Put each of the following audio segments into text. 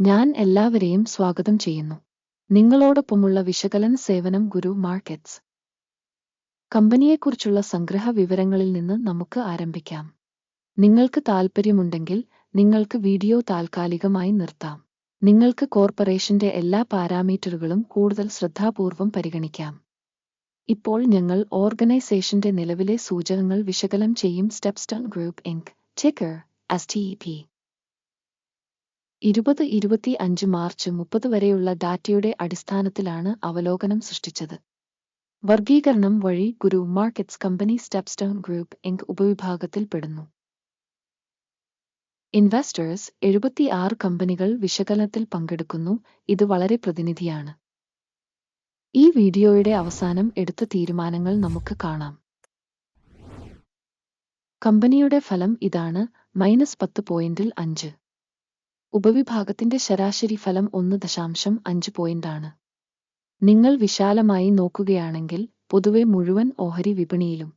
ഞാൻ എല്ലാവരെയും സ്വാഗതം ചെയ്യുന്നു. നിങ്ങളോടൊപ്പമുള്ള വിശകലന സേവനം ഗുരു മാർക്കറ്റ്സ്. കമ്പനിയെക്കുറിച്ചുള്ള സംഗ്രഹ വിവരങ്ങളിൽ നിന്ന് നമുക്ക് ആരംഭിക്കാം. നിങ്ങൾക്ക് താൽപ്പര്യമുണ്ടെങ്കിൽ നിങ്ങൾക്ക് വീഡിയോ താൽക്കാലികമായി നിർത്താം. നിങ്ങൾക്ക് കോർപ്പറേഷന്റെ എല്ലാ പാരാമീറ്ററുകളും കൂടുതൽ ശ്രദ്ധാപൂർവം പരിഗണിക്കാം. ഇപ്പോൾ ഞങ്ങൾ ഓർഗനൈസേഷന്റെ നിലവിലെ സൂചകങ്ങൾ വിശകലനം ചെയ്യും Stepstone group inc ticker S T P ഇരുപത് ഇരുപത്തി അഞ്ച് മാർച്ച് മുപ്പത് വരെയുള്ള ഡാറ്റയുടെ അടിസ്ഥാനത്തിലാണ് അവലോകനം സൃഷ്ടിച്ചത്. വർഗീകരണം വഴി Guru Markets company Stepstone group Inc ഉപവിഭാഗത്തിൽ പെടുന്നു. ഇൻവെസ്റ്റേഴ്സ് എഴുപത്തിയാറ് കമ്പനികൾ വിശകലനത്തിൽ പങ്കെടുക്കുന്നു. ഇത് വളരെ പ്രതിനിധിയാണ്. ഈ വീഡിയോയുടെ അവസാനം എടുത്ത തീരുമാനങ്ങൾ നമുക്ക് കാണാം. കമ്പനിയുടെ ഫലം ഇതാണ്. മൈനസ് പത്ത് പോയിന്റിൽ അഞ്ച്. ഉപവിഭാഗത്തിന്റെ ശരാശരി ഫലം ഒന്ന് ദശാംശം അഞ്ച് പോയിന്റാണ് നിങ്ങൾ വിശാലമായി നോക്കുകയാണെങ്കിൽ പൊതുവെ മുഴുവൻ ഓഹരി വിപണിയിലും.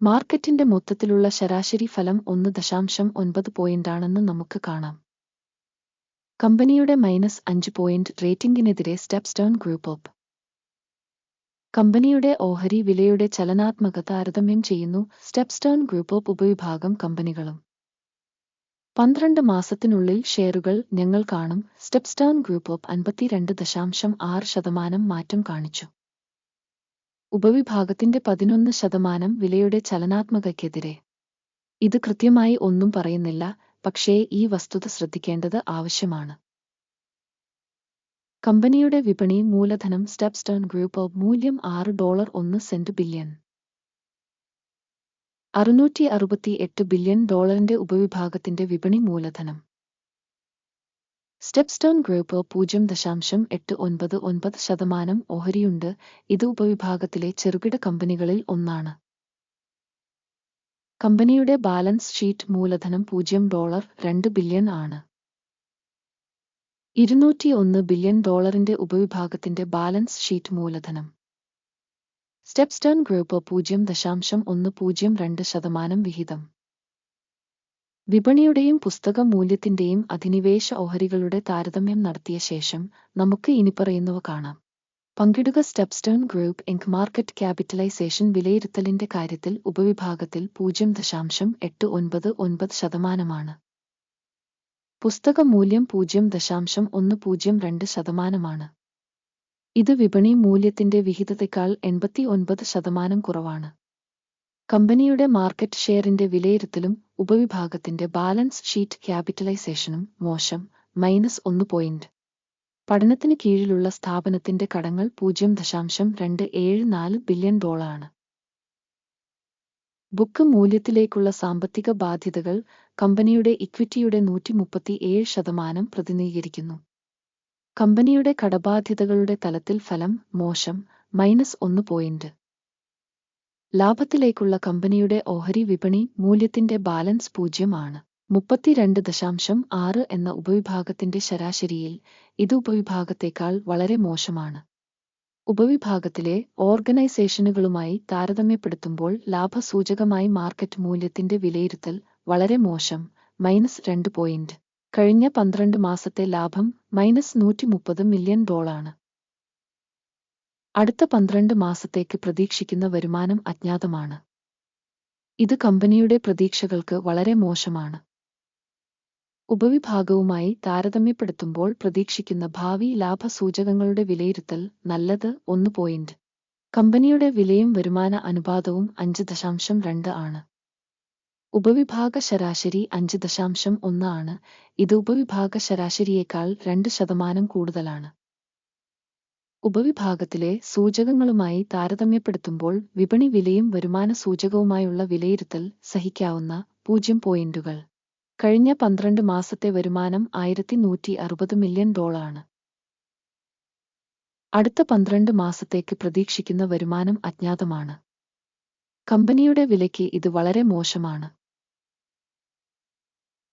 മാർക്കറ്റിന്റെ മൊത്തത്തിലുള്ള ശരാശരി ഫലം ഒന്ന് ദശാംശം ഒൻപത് പോയിന്റാണെന്ന് നമുക്ക് കാണാം. കമ്പനിയുടെ മൈനസ് അഞ്ച് പോയിന്റ് റേറ്റിംഗിനെതിരെ സ്റ്റെപ്സ് ഡൗൺ ഗ്രൂപ്പ് ഓപ്പ് കമ്പനിയുടെ ഓഹരി വിലയുടെ ചലനാത്മക താരതമ്യം ചെയ്യുന്നു സ്റ്റെപ്സ് ഡൗൺ ഗ്രൂപ്പ് ഓപ്പ് ഉപവിഭാഗം കമ്പനികളും. പന്ത്രണ്ട് മാസത്തിനുള്ളിൽ ഷെയറുകൾ ഞങ്ങൾ കാണും. സ്റ്റെപ്സ്റ്റേൺ ഗ്രൂപ്പ് ഓഫ് അൻപത്തിരണ്ട് ദശാംശം ആറ് ശതമാനം മാറ്റം കാണിച്ചു. ഉപവിഭാഗത്തിന്റെ പതിനൊന്ന് ശതമാനം വിലയുടെ ചലനാത്മകയ്ക്കെതിരെ ഇത് കൃത്യമായി ഒന്നും പറയുന്നില്ല പക്ഷേ ഈ വസ്തുത ശ്രദ്ധിക്കേണ്ടത് ആവശ്യമാണ്. കമ്പനിയുടെ വിപണി മൂലധനം സ്റ്റെപ്സ്റ്റേൺ ഗ്രൂപ്പ് ഓഫ് മൂല്യം ആറ് ഡോളർ ഒന്ന് സെന്റ് ബില്യൺ. അറുന്നൂറ്റി അറുപത്തി എട്ട് ബില്യൺ ഡോളറിന്റെ ഉപവിഭാഗത്തിന്റെ വിപണി മൂലധനം. സ്റ്റെപ്സ്റ്റോൺ ഗ്രൂപ്പ് പൂജ്യം ദശാംശം എട്ട് ഒൻപത് ഒൻപത് ശതമാനം ഓഹരിയുണ്ട്. ഇത് ഉപവിഭാഗത്തിലെ ചെറുകിട കമ്പനികളിൽ ഒന്നാണ്. കമ്പനിയുടെ ബാലൻസ് ഷീറ്റ് മൂലധനം പൂജ്യം ഡോളർ രണ്ട് ബില്യൺ ആണ്. ഇരുന്നൂറ്റി ഒന്ന് ബില്യൺ ഡോളറിന്റെ ഉപവിഭാഗത്തിന്റെ ബാലൻസ് ഷീറ്റ് മൂലധനം. സ്റ്റെപ്സ്റ്റേൺ ഗ്രൂപ്പ് പൂജ്യം ദശാംശം ഒന്ന് പൂജ്യം രണ്ട് ശതമാനം വിഹിതം. വിപണിയുടെയും പുസ്തക മൂല്യത്തിന്റെയും അധിനിവേശ ഓഹരികളുടെ താരതമ്യം നടത്തിയ ശേഷം നമുക്ക് ഇനിപ്പറയുന്നവ കാണാം. പങ്കിടുക Stepstone group Inc market capitalization വിലയിരുത്തലിന്റെ കാര്യത്തിൽ ഉപവിഭാഗത്തിൽ പൂജ്യം ദശാംശം എട്ട് ഒൻപത് ഒൻപത് ശതമാനമാണ്. പുസ്തക മൂല്യം പൂജ്യം ദശാംശം ഒന്ന് പൂജ്യം രണ്ട് ശതമാനമാണ്. ഇത് വിപണി മൂല്യത്തിന്റെ വിഹിതത്തെക്കാൾ എൺപത്തി ഒൻപത് ശതമാനം കുറവാണ്. കമ്പനിയുടെ മാർക്കറ്റ് ഷെയറിന്റെ വിലയിരുത്തലും ഉപവിഭാഗത്തിന്റെ ബാലൻസ് ഷീറ്റ് ക്യാപിറ്റലൈസേഷനും മോശം മൈനസ് ഒന്ന് പോയിന്റ് പഠനത്തിന് കീഴിലുള്ള സ്ഥാപനത്തിന്റെ കടങ്ങൾ പൂജ്യം ദശാംശം രണ്ട് ഏഴ് നാല് ബില്യൺ ഡോളറാണ് ബുക്ക് മൂല്യത്തിലേക്കുള്ള സാമ്പത്തിക ബാധ്യതകൾ കമ്പനിയുടെ ഇക്വിറ്റിയുടെ നൂറ്റി മുപ്പത്തി ഏഴ് ശതമാനം പ്രതിനിധീകരിക്കുന്നു. കമ്പനിയുടെ കടബാധ്യതകളുടെ തലത്തിൽ ഫലം മോശം മൈനസ് ഒന്ന് പോയിന്റ് ലാഭത്തിലേക്കുള്ള കമ്പനിയുടെ ഓഹരി വിപണി മൂല്യത്തിന്റെ ബാലൻസ് പൂജ്യമാണ്. മുപ്പത്തിരണ്ട് ദശാംശം ആറ് എന്ന ഉപവിഭാഗത്തിന്റെ ശരാശരിയിൽ ഇത് ഉപവിഭാഗത്തേക്കാൾ വളരെ മോശമാണ്. ഉപവിഭാഗത്തിലെ ഓർഗനൈസേഷനുകളുമായി താരതമ്യപ്പെടുത്തുമ്പോൾ ലാഭസൂചകമായി മാർക്കറ്റ് മൂല്യത്തിന്റെ വിലയിരുത്തൽ വളരെ മോശം മൈനസ് രണ്ട് പോയിന്റ് കഴിഞ്ഞ പന്ത്രണ്ട് മാസത്തെ ലാഭം മൈനസ് നൂറ്റി മുപ്പത് മില്യൺ ഡോളാണ് അടുത്ത പന്ത്രണ്ട് മാസത്തേക്ക് പ്രതീക്ഷിക്കുന്ന വരുമാനം അജ്ഞാതമാണ്. ഇത് കമ്പനിയുടെ പ്രതീക്ഷകൾക്ക് വളരെ മോശമാണ്. ഉപവിഭാഗവുമായി താരതമ്യപ്പെടുത്തുമ്പോൾ പ്രതീക്ഷിക്കുന്ന ഭാവി ലാഭസൂചകങ്ങളുടെ വിലയിരുത്തൽ നല്ലത് ഒന്ന് പോയിന്റ് കമ്പനിയുടെ വിലയും വരുമാന അനുപാതവും അഞ്ച് ദശാംശം രണ്ട് ആണ്. ഉപവിഭാഗ ശരാശരി അഞ്ച് ദശാംശം ഒന്ന് ആണ് ഇത് ഉപവിഭാഗ ശരാശരിയേക്കാൾ രണ്ട് ശതമാനം കൂടുതലാണ്. ഉപവിഭാഗത്തിലെ സൂചകങ്ങളുമായി താരതമ്യപ്പെടുത്തുമ്പോൾ വിപണി വിലയും വരുമാന സൂചകവുമായുള്ള വിലയിരുത്തൽ സഹിക്കാവുന്ന പൂജ്യം പോയിന്റുകൾ. കഴിഞ്ഞ പന്ത്രണ്ട് മാസത്തെ വരുമാനം ആയിരത്തി നൂറ്റി അറുപത് മില്യൺ ഡോളാണ് അടുത്ത പന്ത്രണ്ട് മാസത്തേക്ക് പ്രതീക്ഷിക്കുന്ന വരുമാനം അജ്ഞാതമാണ്. കമ്പനിയുടെ വിലയ്ക്ക് ഇത് വളരെ മോശമാണ്.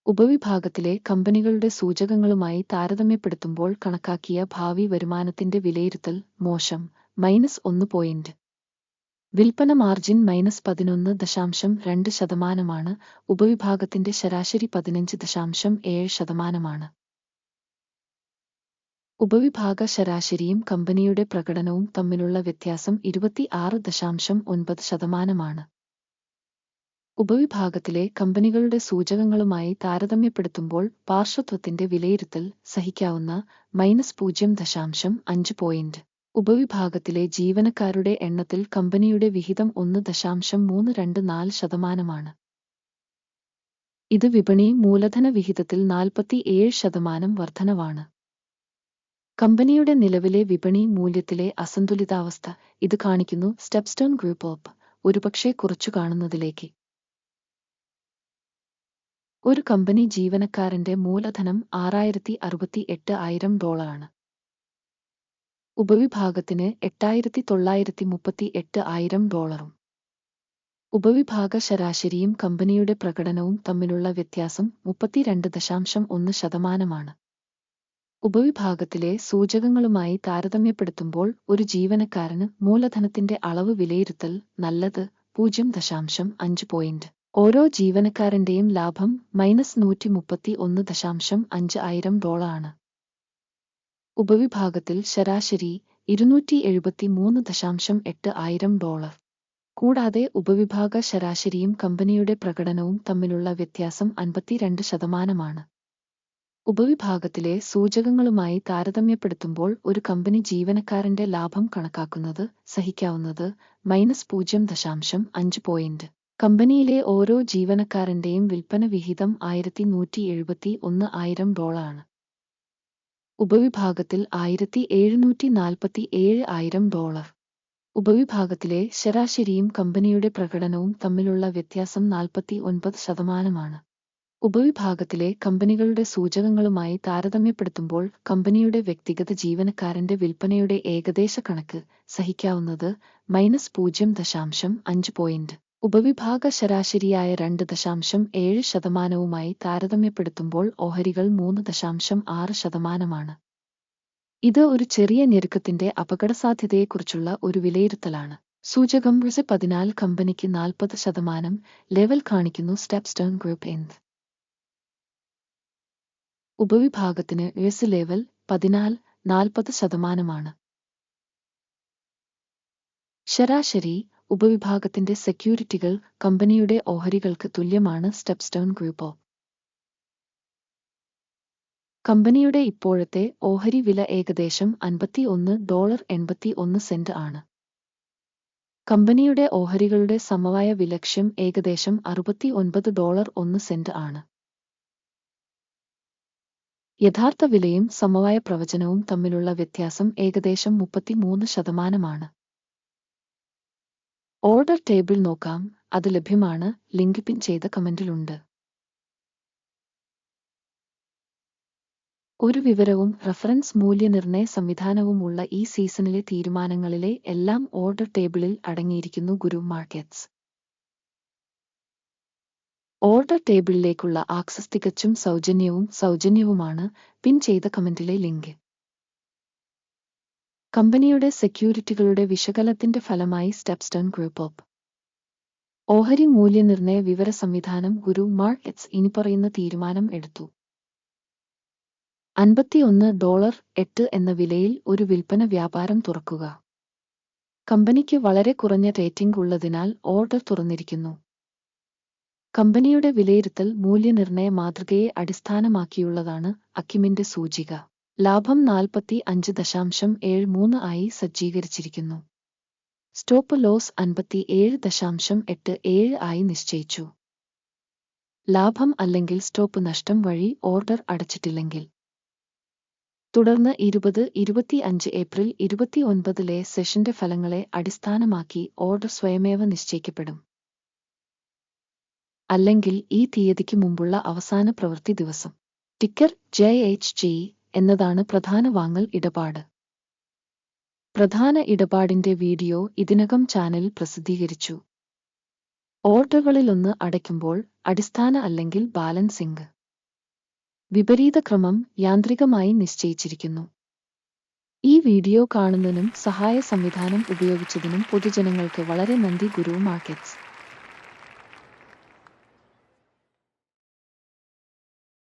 ഉപവിഭാഗത്തിലെ കമ്പനികളുടെ സൂചകങ്ങളുമായി താരതമ്യപ്പെടുത്തുമ്പോൾ കണക്കാക്കിയ ഭാവി വരുമാനത്തിന്റെ വിലയിരുത്തൽ മോശം. മൈനസ് ഒന്ന് പോയിന്റ്. വിൽപ്പന മാർജിൻ മൈനസ് പതിനൊന്ന് ദശാംശം രണ്ട് ശതമാനമാണ്. ഉപവിഭാഗത്തിന്റെ ശരാശരി പതിനഞ്ച് ദശാംശം ഏഴ് ശതമാനമാണ്. ഉപവിഭാഗ ശരാശരിയും കമ്പനിയുടെ പ്രകടനവും തമ്മിലുള്ള വ്യത്യാസം ഇരുപത്തിയാറ് ദശാംശം ഒൻപത് ശതമാനമാണ്. ഉപവിഭാഗത്തിലെ കമ്പനികളുടെ സൂചകങ്ങളുമായി താരതമ്യപ്പെടുത്തുമ്പോൾ പാർശ്വത്വത്തിന്റെ വിലയിരുത്തൽ സഹിക്കാവുന്ന മൈനസ് പൂജ്യം ദശാംശം അഞ്ച് പോയിന്റ്. ഉപവിഭാഗത്തിലെ ജീവനക്കാരുടെ എണ്ണത്തിൽ കമ്പനിയുടെ വിഹിതം ഒന്ന് ദശാംശം മൂന്ന് രണ്ട് നാല് ശതമാനമാണ്. ഇത് വിപണി മൂലധന വിഹിതത്തിൽ നാൽപ്പത്തിയേഴ് ശതമാനം വർധനവാണ്. കമ്പനിയുടെ നിലവിലെ വിപണി മൂല്യത്തിലെ അസന്തുലിതാവസ്ഥ ഇത് കാണിക്കുന്നു സ്റ്റെപ്സ്റ്റോൺ ഗ്രൂപ്പ് ഓപ്പ് ഒരുപക്ഷെ കുറച്ചു കാണുന്നതിലേക്ക്. ഒരു കമ്പനി ജീവനക്കാരന്റെ മൂലധനം ആറായിരത്തി അറുപത്തി എട്ട് ആയിരം ഡോളറാണ്. ഉപവിഭാഗത്തിന് എട്ടായിരത്തി തൊള്ളായിരത്തി മുപ്പത്തി എട്ട് ആയിരം ഡോളറും. ഉപവിഭാഗ ശരാശരിയും കമ്പനിയുടെ പ്രകടനവും തമ്മിലുള്ള വ്യത്യാസം മുപ്പത്തിരണ്ട് ദശാംശം ഒന്ന് ശതമാനമാണ്. ഉപവിഭാഗത്തിലെ സൂചകങ്ങളുമായി താരതമ്യപ്പെടുത്തുമ്പോൾ ഒരു ജീവനക്കാരന് മൂലധനത്തിന്റെ അളവ് വിലയിരുത്തൽ നല്ലത് പൂജ്യം ദശാംശം അഞ്ച് പോയിന്റ്. ഓരോ ജീവനക്കാരന്റെയും ലാഭം മൈനസ് നൂറ്റി മുപ്പത്തി ഒന്ന് ദശാംശം അഞ്ച് ആയിരം ഡോളറാണ്. ഉപവിഭാഗത്തിൽ ശരാശരി ഇരുന്നൂറ്റി എഴുപത്തി മൂന്ന് ദശാംശം എട്ട് ആയിരം ഡോളർ. കൂടാതെ ഉപവിഭാഗ ശരാശരിയും കമ്പനിയുടെ പ്രകടനവും തമ്മിലുള്ള വ്യത്യാസം അൻപത്തിരണ്ട് ശതമാനമാണ്. ഉപവിഭാഗത്തിലെ സൂചകങ്ങളുമായി താരതമ്യപ്പെടുത്തുമ്പോൾ ഒരു കമ്പനി ജീവനക്കാരന്റെ ലാഭം കണക്കാക്കുന്നത് സഹിക്കാവുന്നത് മൈനസ് പൂജ്യം ദശാംശം അഞ്ച് പോയിന്റ്. കമ്പനിയിലെ ഓരോ ജീവനക്കാരന്റെയും വിൽപ്പന വിഹിതം ആയിരത്തി നൂറ്റി എഴുപത്തി ഒന്ന് ആയിരം ഡോളാണ് ഉപവിഭാഗത്തിൽ ആയിരത്തി എഴുന്നൂറ്റി നാൽപ്പത്തി ഏഴ് ആയിരം ഡോളർ. ഉപവിഭാഗത്തിലെ ശരാശരിയും കമ്പനിയുടെ പ്രകടനവും തമ്മിലുള്ള വ്യത്യാസം നാൽപ്പത്തി ഒൻപത് ശതമാനമാണ്. ഉപവിഭാഗത്തിലെ കമ്പനികളുടെ സൂചകങ്ങളുമായി താരതമ്യപ്പെടുത്തുമ്പോൾ കമ്പനിയുടെ വ്യക്തിഗത ജീവനക്കാരന്റെ വിൽപ്പനയുടെ ഏകദേശ കണക്ക് സഹിക്കാവുന്നത് മൈനസ് പൂജ്യം ദശാംശം അഞ്ച് പോയിന്റ്. ഉപവിഭാഗ ശരാശരിയായ രണ്ട് ദശാംശം ഏഴ് ശതമാനവുമായി താരതമ്യപ്പെടുത്തുമ്പോൾ ഓഹരികൾ മൂന്ന് ദശാംശം ആറ് ശതമാനമാണ്. ഇത് ഒരു ചെറിയ ഞെരുക്കത്തിന്റെ അപകടസാധ്യതയെക്കുറിച്ചുള്ള ഒരു വിലയിരുത്തലാണ്. സൂചകം വിസ പതിനാല് കമ്പനിക്ക് നാൽപ്പത് ശതമാനം ലെവൽ കാണിക്കുന്നു സ്റ്റെപ്സ്റ്റേൺ ഗ്രൂപ്പ് എന്ത് ഉപവിഭാഗത്തിന് എസ് ലെവൽ പതിനാല് നാൽപ്പത് ശതമാനമാണ്. ശരാശരി ഉപവിഭാഗത്തിന്റെ സെക്യൂരിറ്റികൾ കമ്പനിയുടെ ഓഹരികൾക്ക് തുല്യമാണ് സ്റ്റെപ്സ്റ്റോൺ ഗ്രൂപ്പ് കമ്പനിയുടെ ഇപ്പോഴത്തെ ഓഹരി വില ഏകദേശം അൻപത്തി ഒന്ന് ഡോളർ എൺപത്തി ഒന്ന് സെന്റ് ആണ്. കമ്പനിയുടെ ഓഹരികളുടെ സമവായ വിലക്ഷ്യം ഏകദേശം അറുപത്തി ഒൻപത് ഡോളർ ഒന്ന് സെന്റ് ആണ്. യഥാർത്ഥ വിലയും സമവായ പ്രവചനവും തമ്മിലുള്ള വ്യത്യാസം ഏകദേശം മുപ്പത്തിമൂന്ന് ശതമാനമാണ്. ഓർഡർ ടേബിൾ നോക്കാം. അത് ലഭ്യമാണ്. ലിങ്ക് പിൻ ചെയ്ത കമന്റിലുണ്ട്. ഒരു വിവരവും റഫറൻസ് മൂല്യനിർണയ സംവിധാനവും ഉള്ള ഈ സീസണിലെ തീരുമാനങ്ങളിലെ എല്ലാം ഓർഡർ ടേബിളിൽ അടങ്ങിയിരിക്കുന്നു ഗുരു മാർക്കറ്റ്സ്. ഓർഡർ ടേബിളിലേക്കുള്ള ആക്സസ് തികച്ചും സൗജന്യവും സൗജന്യവുമാണ്. പിൻ ചെയ്ത കമന്റിലെ ലിങ്ക്. കമ്പനിയുടെ സെക്യൂരിറ്റികളുടെ വിശകലത്തിന്റെ ഫലമായി സ്റ്റെപ്സ്റ്റൺ ഗ്രൂപ്പ് ഓപ്പ് ഓഹരി മൂല്യനിർണയ വിവര സംവിധാനം ഗുരു മാർക്കറ്റ്സ് ഇനിപ്പറയുന്ന തീരുമാനം എടുത്തു. അൻപത്തിയൊന്ന് ഡോളർ എട്ട് എന്ന വിലയിൽ ഒരു വിൽപ്പന വ്യാപാരം തുറക്കുക. കമ്പനിക്ക് വളരെ കുറഞ്ഞ റേറ്റിംഗ് ഉള്ളതിനാൽ ഓർഡർ തുറന്നിരിക്കുന്നു. കമ്പനിയുടെ വിലയിരുത്തൽ മൂല്യനിർണയ മാതൃകയെ അടിസ്ഥാനമാക്കിയുള്ളതാണ് അക്കിമിന്റെ സൂചിക. ലാഭം നാൽപ്പത്തി അഞ്ച് ദശാംശം ഏഴ് മൂന്ന് ആയി സജ്ജീകരിച്ചിരിക്കുന്നു. സ്റ്റോപ്പ് ലോസ് അൻപത്തി ഏഴ് ദശാംശം എട്ട് ഏഴ് ആയി നിശ്ചയിച്ചു. ലാഭം അല്ലെങ്കിൽ സ്റ്റോപ്പ് നഷ്ടം വഴി ഓർഡർ അടച്ചിട്ടില്ലെങ്കിൽ. തുടർന്ന് ഇരുപത് ഇരുപത്തിയഞ്ച് ഏപ്രിൽ ഇരുപത്തിയൊൻപതിലെ സെഷന്റെ ഫലങ്ങളെ അടിസ്ഥാനമാക്കി ഓർഡർ സ്വയമേവ നിശ്ചയിക്കപ്പെടും. അല്ലെങ്കിൽ ഈ തീയതിക്ക് മുമ്പുള്ള അവസാന പ്രവൃത്തി ദിവസം. ടിക്കർ ജെ എച്ച് ജി എന്നതാണ് പ്രധാന വാങ്ങൽ ഇടപാട്. പ്രധാന ഇടപാടിന്റെ വീഡിയോ ഇതിനകം ചാനലിൽ പ്രസിദ്ധീകരിച്ചു. ഓർഡറുകളിലൊന്ന് അടയ്ക്കുമ്പോൾ അടിസ്ഥാന അല്ലെങ്കിൽ ബാലൻസിംഗ്. വിപരീത ക്രമം യാന്ത്രികമായി നിശ്ചയിച്ചിരിക്കുന്നു. ഈ വീഡിയോ കാണുന്നതിനും സഹായ സംവിധാനം ഉപയോഗിച്ചതിനും പൊതുജനങ്ങൾക്ക് വളരെ നന്ദി ഗുരു മാർക്കറ്റ്സ്.